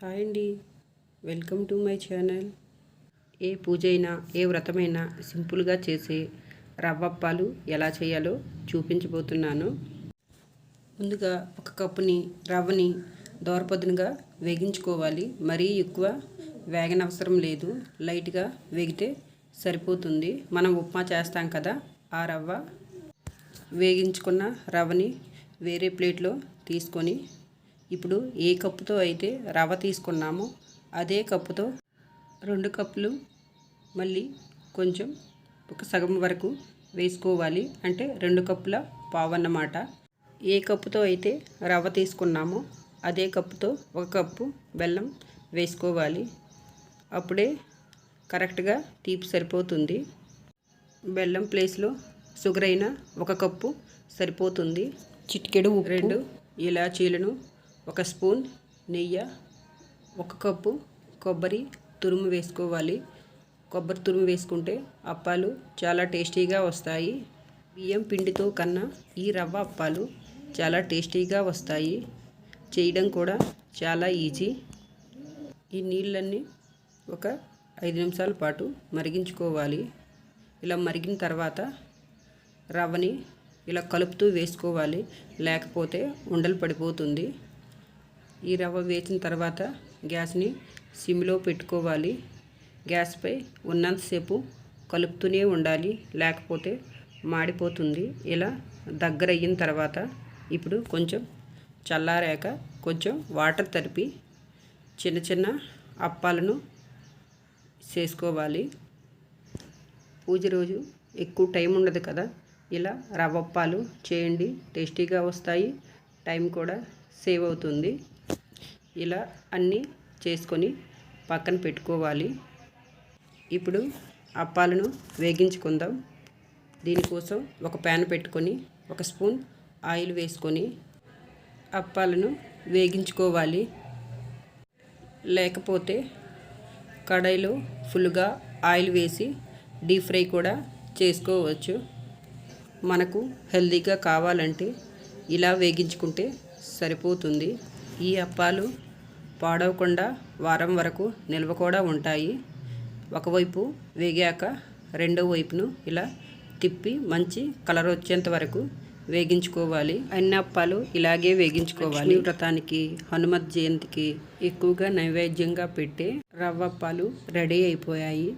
Hi అండి. Welcome to my channel. ఏ పూజ అయినా ఏ వ్రతమైనా సింపుల్గా చేసే రవ్వప్పాలు ఎలా చేయాలో చూపించబోతున్నాను. ముందుగా ఒక కప్పుని రవ్వని దోరపదునుగా వేగించుకోవాలి. మరీ ఎక్కువ వేగనవసరం లేదు. లైట్గా వేగితే సరిపోతుంది. మనం ఉప్మా చేస్తాం కదా ఆ రవ్వ. వేగించుకున్న రవ్వని వేరే ప్లేట్లో తీసుకొని ఇప్పుడు ఏ కప్పుతో అయితే రవ్వ తీసుకున్నామో అదే కప్పుతో రెండు కప్పులు మళ్ళీ కొంచెం ఒక సగం వరకు వేసుకోవాలి. అంటే రెండు కప్పుల పావు అన్నమాట ఏ కప్పుతో అయితే రవ్వ తీసుకున్నామో అదే కప్పుతో ఒక కప్పు బెల్లం వేసుకోవాలి. అప్పుడే కరెక్ట్గా తీపి సరిపోతుంది. బెల్లం ప్లేస్లో షుగర్ అయినా ఒక కప్పు సరిపోతుంది. చిటికెడు రెండు ఇలాచీలను ఒక స్పూన్ నెయ్యి ఒక కప్పు కొబ్బరి తురుము వేసుకోవాలి. కొబ్బరి తురుము వేసుకుంటే అప్పాలు చాలా టేస్టీగా వస్తాయి. బియ్యం పిండితో కన్నా ఈ రవ్వ అప్పాలు చాలా టేస్టీగా వస్తాయి. చేయడం కూడా చాలా ఈజీ. ఈ నీళ్ళన్నీ ఒక ఐదు నిమిషాల పాటు మరిగించుకోవాలి. ఇలా మరిగిన తర్వాత రవ్వని ఇలా కలుపుతూ వేసుకోవాలి. లేకపోతే ఉండలు పడిపోతుంది. ఈ రవ్వ వేసిన తర్వాత గ్యాస్ని సిమ్లో పెట్టుకోవాలి. గ్యాస్పై ఉన్నంతసేపు కలుపుతూనే ఉండాలి. లేకపోతే మాడిపోతుంది. ఇలా దగ్గర అయిన తర్వాత ఇప్పుడు కొంచెం చల్లారాక కొంచెం వాటర్ తరిపి చిన్న చిన్న అప్పాలను చేసుకోవాలి. పూజ రోజు ఎక్కువ టైం ఉండదు కదా. ఇలా రవ్వప్పాలు చేయండి. టేస్టీగా వస్తాయి. టైం కూడా సేవ్ అవుతుంది. ఇలా అన్నీ చేసుకొని పక్కన పెట్టుకోవాలి. ఇప్పుడు అప్పాలను వేగించుకుందాం. దీనికోసం ఒక ప్యాన్ పెట్టుకొని ఒక స్పూన్ ఆయిల్ వేసుకొని అప్పాలను వేగించుకోవాలి. లేకపోతే కడాయిలో ఫుల్గా ఆయిల్ వేసి డీప్ ఫ్రై కూడా చేసుకోవచ్చు. మనకు హెల్తీగా కావాలంటే ఇలా వేగించుకుంటే సరిపోతుంది. ఈ అప్పాలు పాడవకుండా వారం వరకు నిల్వ కూడా ఉంటాయి. ఒకవైపు వేగాక రెండో వైపును ఇలా తిప్పి మంచి కలర్ వచ్చేంత వరకు వేగించుకోవాలి. అన్ని అప్పాలు ఇలాగే వేగించుకోవాలి. వ్రతానికి హనుమత్ జయంతికి ఎక్కువగా నైవేద్యంగా పెట్టే రవ్వ అప్పాలు రెడీ అయిపోయాయి.